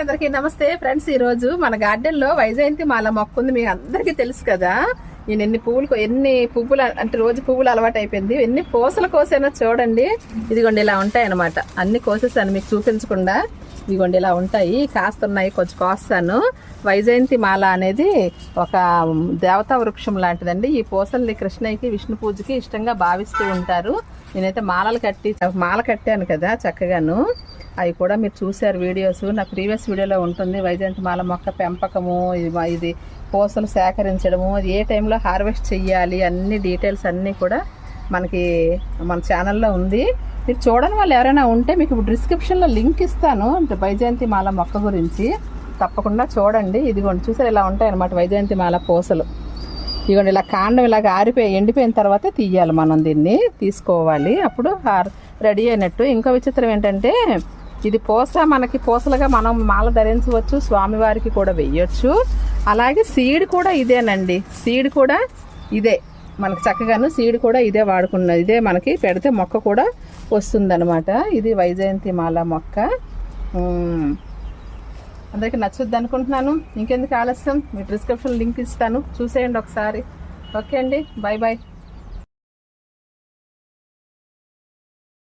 అందరికీ నమస్తే ఫ్రెండ్స్. ఈ రోజు మన గార్డెన్లో వైజయంతి మాల మొక్క ఉంది. మీకు అందరికీ తెలుసు కదా. నేను ఎన్ని పువ్వులు ఎన్ని పువ్వులు అంటే రోజు పువ్వులు అలవాటు అయిపోయింది. ఎన్ని పూసలు కోసైనా చూడండి. ఇదిగోండి ఇలా ఉంటాయి అనమాట అన్ని కోసేసాను మీకు చూపించకుండా. ఇదిగోండి ఇలా ఉంటాయి. కాస్తున్నాయి కొంచెం కోస్తాను. వైజయంతి మాల అనేది ఒక దేవతా వృక్షం లాంటిదండి. ఈ పూసల్ని కృష్ణయ్యకి విష్ణు పూజకి ఇష్టంగా భావిస్తూ ఉంటారు. నేనైతే మాలలు కట్టి మాల కట్టాను కదా చక్కగాను. అవి కూడా మీరు చూశారు వీడియోస్. నా ప్రీవియస్ వీడియోలో ఉంటుంది వైజయంతి మాల మొక్క పెంపకము ఇది పూసలు సేకరించడము ఏ టైంలో హార్వెస్ట్ చెయ్యాలి అన్ని డీటెయిల్స్ అన్నీ కూడా మనకి మన ఛానల్లో ఉంది. మీరు చూడని వాళ్ళు ఎవరైనా ఉంటే మీకు ఇప్పుడు డిస్క్రిప్షన్లో లింక్ ఇస్తాను అంటే వైజయంతి మాల మొక్క గురించి. తప్పకుండా చూడండి. ఇదిగోండి చూసారు ఇలా ఉంటాయి అనమాట వైజయంతి మాల పూసలు. ఇదిగోండి ఇలా కాండం ఇలాగ ఆరిపోయి ఎండిపోయిన తర్వాత తీయాలి మనం దీన్ని తీసుకోవాలి. అప్పుడు హార్- రెడీ అయినట్టు. ఇంకో విచిత్రం ఏంటంటే ఇది పూస మనకి పూసలుగా మనం మాల ధరించవచ్చు స్వామివారికి కూడా వెయ్యొచ్చు అలాగే సీడ్ కూడా ఇదేనండి. సీడ్ కూడా ఇదే. మనకి చక్కగాను సీడ్ కూడా ఇదే వాడుకున్న ఇదే మనకి పెడితే మొక్క కూడా వస్తుందన్నమాట. ఇది వైజయంతి మాల మొక్క. అందరికి నచ్చుద్ది అనుకుంటున్నాను. ఇంకెందుకు ఆలస్యం? మీ డిస్క్రిప్షన్ లింక్ ఇస్తాను. చూసేయండి ఒకసారి. ఓకే అండి. Bye bye